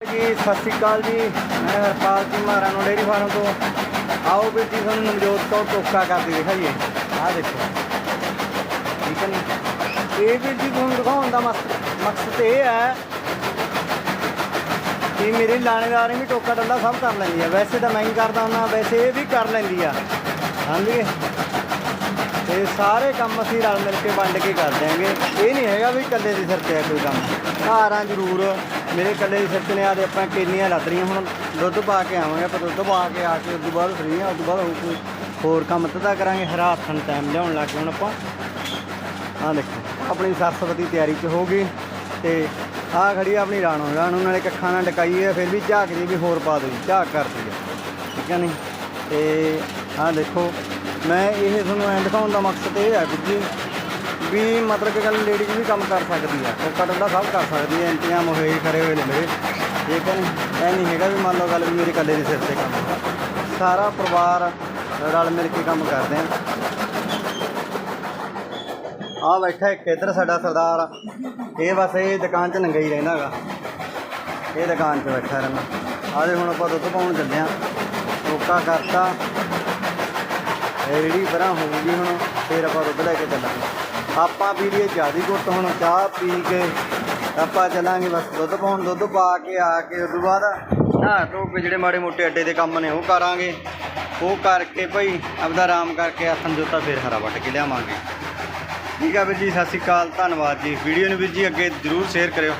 ਜੀ, ਸਤਿ ਸ਼੍ਰੀ ਅਕਾਲ ਜੀ। ਮੈਂ ਹਰਪਾਲ ਸਿੰਘ ਮਹਾਰਾਣਾ ਡੇਅਰੀ ਫਾਰਮ ਤੋਂ। ਆਓ ਵੀ ਜੀ, ਤੁਹਾਨੂੰ ਨਵਜੋਤ ਕੌਰ ਟੋਕਾ ਕਰਦੀ ਦਿਖਾਈਏ। ਆਹ ਦੇਖੋ। ਠੀਕ ਹੈ ਨੀ? ਇਹ ਵੀ ਜੀ, ਤੁਹਾਨੂੰ ਦਿਖਾਉਣ ਦਾ ਮਕਸਦ ਮਕਸਦ ਇਹ ਹੈ ਕਿ ਮੇਰੀ ਲਾਣੇਦਾਰ ਵੀ ਟੋਕਾ ਡੰਡਾ ਸਭ ਕਰ ਲੈਂਦੀ ਆ। ਵੈਸੇ ਤਾਂ ਮੈਂ ਹੀ ਕਰਦਾ ਹੁੰਦਾ, ਵੈਸੇ ਇਹ ਵੀ ਕਰ ਲੈਂਦੀ ਆ। ਹਾਂਜੀ। ਤੇ ਸਾਰੇ ਕੰਮ ਅਸੀਂ ਰਲ ਮਿਲ ਕੇ ਵੰਡ ਕੇ ਕਰ ਦਿਆਂਗੇ। ਇਹ ਨਹੀਂ ਹੈਗਾ ਵੀ ਇਕੱਲੇ ਦੀ ਸਿਰ ਤੇ ਹੈ ਕੋਈ ਕੰਮ। ਘਾਰਾਂ ਜ਼ਰੂਰ, ਮੇਰੇ ਇਕੱਲੇ ਦੀ ਸਿਰ ਤੇ ਨੇ, ਆਦੇ ਆਪਾਂ ਕਿੰਨੀਆਂ ਲੱਦਰੀਆਂ ਹੁਣ ਦੁੱਧ ਪਾ ਕੇ ਆਵਾਂਗੇ, ਆਪਾਂ ਦੁੱਧ ਪਾ ਕੇ ਆ ਕੇ ਉਸ ਤੋਂ ਬਾਅਦ ਫਰੀ ਆ ਉਸ ਤੋਂ ਬਾਅਦ ਹੋਰ ਕੋਈ ਹੋਰ ਕੰਮ ਤਾਂ ਕਰਾਂਗੇ ਹਰਾ ਹੱਥਣ ਟਾਈਮ ਲਿਆਉਣ ਲੱਗ ਗਏ ਹੁਣ ਆਪਾਂ। ਆਹ ਦੇਖੋ, ਆਪਣੀ ਸਰਸਵਤੀ ਤਿਆਰੀ 'ਚ ਹੋ ਗਈ ਤੇ ਆਹ ਖੜੀ ਆ ਆਪਣੀ ਰਾਣੋ। ਰਾਣੋ ਨਾਲੇ ਕੱਖਾਂ ਨਾਲ ਡਕਾਈਏ ਫਿਰ ਵੀ ਝਾਕ ਜੀ ਵੀ ਹੋਰ ਪਾ ਦੋ ਝਾਕ ਕਰਦੀ ਹੈ ਠੀਕ ਹੈ ਨਹੀਂ? ਤੇ ਆਹ ਦੇਖੋ ਮੈਂ ਇਹ ਤੁਹਾਨੂੰ ਐਂ ਦਿਖਾਉਣ ਦਾ ਮਕਸਦ ਇਹ ਹੈ ਵੀਰ ਵੀ ਮਤਲਬ ਕਿ ਗੱਲ ਲੇਡੀਜ਼ ਵੀ ਕੰਮ ਕਰ ਸਕਦੀ ਹੈ ਕੋਕਾ ਡੰਡਾ ਸਭ ਕਰ ਸਕਦੀ ਹੈ ਇੰਤਜ਼ਾਮ ਹੋਏ ਖੜੇ ਹੋਏ ਨੇ ਮੇਰੇ। ਠੀਕ ਹੈ ਨਹੀਂ ਐ ਨਹੀਂ ਹੈਗਾ ਵੀ ਮੰਨ ਲਓ ਗੱਲ ਵੀ ਮੇਰੇ ਇਕੱਲੇ ਦੇ ਸਿਰ ਤੇ ਕੰਮ ਸਾਰਾ ਪਰਿਵਾਰ ਰਲ ਮਿਲ ਕੇ ਕੰਮ ਕਰਦੇ ਆ। ਆ ਬੈਠਾ ਇੱਕ ਇੱਧਰ ਸਾਡਾ ਸਰਦਾਰ। ਇਹ ਬਸ ਇਹ ਦੁਕਾਨ 'ਚ ਨੰਗਾ ਹੀ ਰਹਿੰਦਾ ਹੈਗਾ। ਇਹ ਦੁਕਾਨ 'ਚ ਬੈਠਾ ਰਹਿੰਦਾ। ਆਦੇ ਹੁਣ ਆਪਾਂ ਦੁੱਧ ਪਾਉਣ ਚੱਲੇ ਆ ਟੋਕਾ ਕਰਤਾ। ਇਹ ਜਿਹੜੀ ਪਰਾਂ ਹੋਊਗੀ ਹੁਣ, ਫੇਰ ਆਪਾਂ ਦੁੱਧ ਲੈ ਕੇ ਚੱਲਾਂਗੇ। ਆਪਾਂ ਪੀ ਲਈਏ ਜਿਆਦੀ ਘੁੱਟ ਹੁਣ, ਚਾਹ ਪੀ ਕੇ ਆਪਾਂ ਚੱਲਾਂਗੇ ਬਸ ਦੁੱਧ ਪਾਉਣ। ਦੁੱਧ ਪਾ ਕੇ ਆ ਕੇ ਉਸ ਤੋਂ ਬਾਅਦ ਨਾ ਟੋਕੇ ਜਿਹੜੇ ਮਾੜੇ ਮੋਟੇ ਅੱਡੇ ਦੇ ਕੰਮ ਨੇ ਉਹ ਕਰਾਂਗੇ। ਉਹ ਕਰਕੇ ਭਾਈ ਆਪਦਾ ਆਰਾਮ ਕਰਕੇ ਆਥਨ ਜੋਤਾ ਫੇਰ ਹਰਾ ਵੱਟ ਕੇ ਲਿਆਵਾਂਗੇ। ਠੀਕ ਆ ਵੀਰ ਜੀ, ਸਤਿ ਸ਼੍ਰੀ ਅਕਾਲ, ਧੰਨਵਾਦ ਜੀ। ਵੀਡੀਓ ਨੂੰ ਵੀਰ ਜੀ ਅੱਗੇ ਜਰੂਰ ਸ਼ੇਅਰ ਕਰਿਓ।